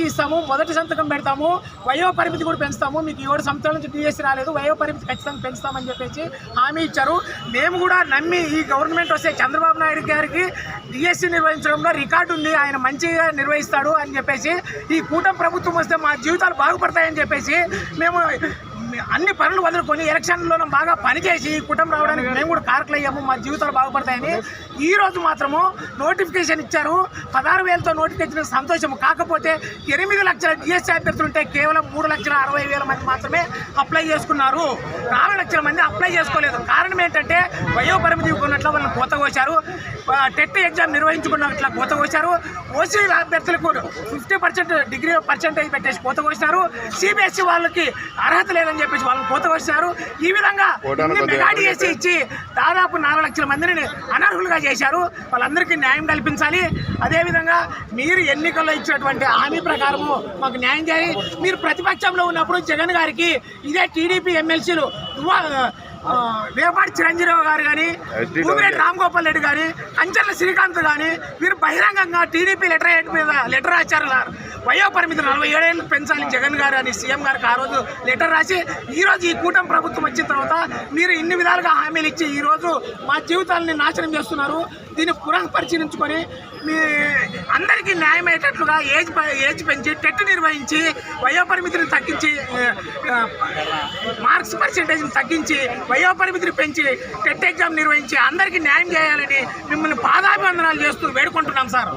ఇస్తాము మొదటి సంతకం పెడతాము వయో పరిమితి కూడా పెంచుతాము. మీకు ఏడు సంవత్సరాల నుంచి టీఎస్సీ రాలేదు వయో పరిమితి ఖచ్చితంగా పెంచుతామని చెప్పేసి హామీ ఇచ్చారు. మేము కూడా నమ్మి ఈ గవర్నమెంట్ వస్తే చంద్రబాబు నాయుడు గారికి డిఎస్సీ నిర్వహించడంలో రికార్డు ఉంది ఆయన మంచిగా నిర్వహిస్తాడు అని చెప్పేసి ఈ కూటమి ప్రభుత్వం వస్తే మా జీవితాలు బాగుపడతాయని చెప్పేసి మేము అన్ని పనులు వదులుకొని ఎలక్షన్లో బాగా పనిచేసి ఈ కుటుంబం రావడానికి మేము కూడా కారకులు అయ్యాము మా జీవితాలు బాగుపడతాయని. ఈ రోజు మాత్రము నోటిఫికేషన్ ఇచ్చారు. పదహారు వేలతో నోటిఫికేషన్ సంతోషం కాకపోతే ఎనిమిది లక్షల జిఎస్టీ అభ్యర్థులు ఉంటే కేవలం మూడు లక్షల అరవై వేల మంది మాత్రమే అప్లై చేసుకున్నారు. నాలుగు లక్షల మంది అప్లై చేసుకోలేదు. కారణం ఏంటంటే వయోపరిమితి ఉన్నట్లు వాళ్ళని కోశారు టెట్ ఎగ్జామ్ నిర్వహించుకున్నట్ల కోత కోశారు ఓసీ అభ్యర్థులకు ఫిఫ్టీ పర్సెంట్ డిగ్రీ పర్సెంటేజ్ పెట్టేసి కోత కోసినారు సిబిఎస్ఈ వాళ్ళకి అర్హత లేదని చెప్పేసి వాళ్ళని కోత కోసినారు ఈ విధంగా ఓటాను ఇన్ని కొద్దిగా మెగా డిఎస్సీ ఇచ్చి దాదాపు నాలుగు లక్షల మందిని అనర్హులుగా చేశారు. వాళ్ళందరికీ న్యాయం కల్పించాలి. అదేవిధంగా మీరు ఎన్నికల్లో ఇచ్చినటువంటి హామీ ప్రకారము మాకు న్యాయం చేయాలి. మీరు ప్రతిపక్షంలో ఉన్నప్పుడు జగన్ గారికి ఇదే టీడీపీ ఎమ్మెల్సీలు వేపాటి చిరంజీవి గారు కానీ భూమిరెడ్డి రామ్ గోపాల్ రెడ్డి గాని అంచర్ల శ్రీకాంత్ గాని మీరు బహిరంగంగా టీడీపీ లెటర్ మీద లెటర్ రాశారు సార్. వయోపరిమితి నలభై ఏడేళ్ళు పెంచాలి జగన్ గారు అని సీఎం గారికి ఆ రోజు లెటర్ రాసి ఈరోజు ఈ కూటమి ప్రభుత్వం వచ్చిన తర్వాత మీరు ఇన్ని విధాలుగా హామీలు ఇచ్చి ఈరోజు మా జీవితాలని నాశనం చేస్తున్నారు. దీన్ని పునః పరిశీలించుకొని మీ అందరికీ న్యాయం అయ్యేటట్లుగా ఏజ్ ఏజ్ పెంచి టెట్ నిర్వహించి వయోపరిమితిని తగ్గించి మార్క్స్ పర్సెంటేజ్ని తగ్గించి వయోపరిమితిని పెంచి టెట్ ఎగ్జామ్ నిర్వహించి అందరికీ న్యాయం చేయాలని మిమ్మల్ని పాదాభివందనాలు చేస్తూ వేడుకుంటున్నాం సార్.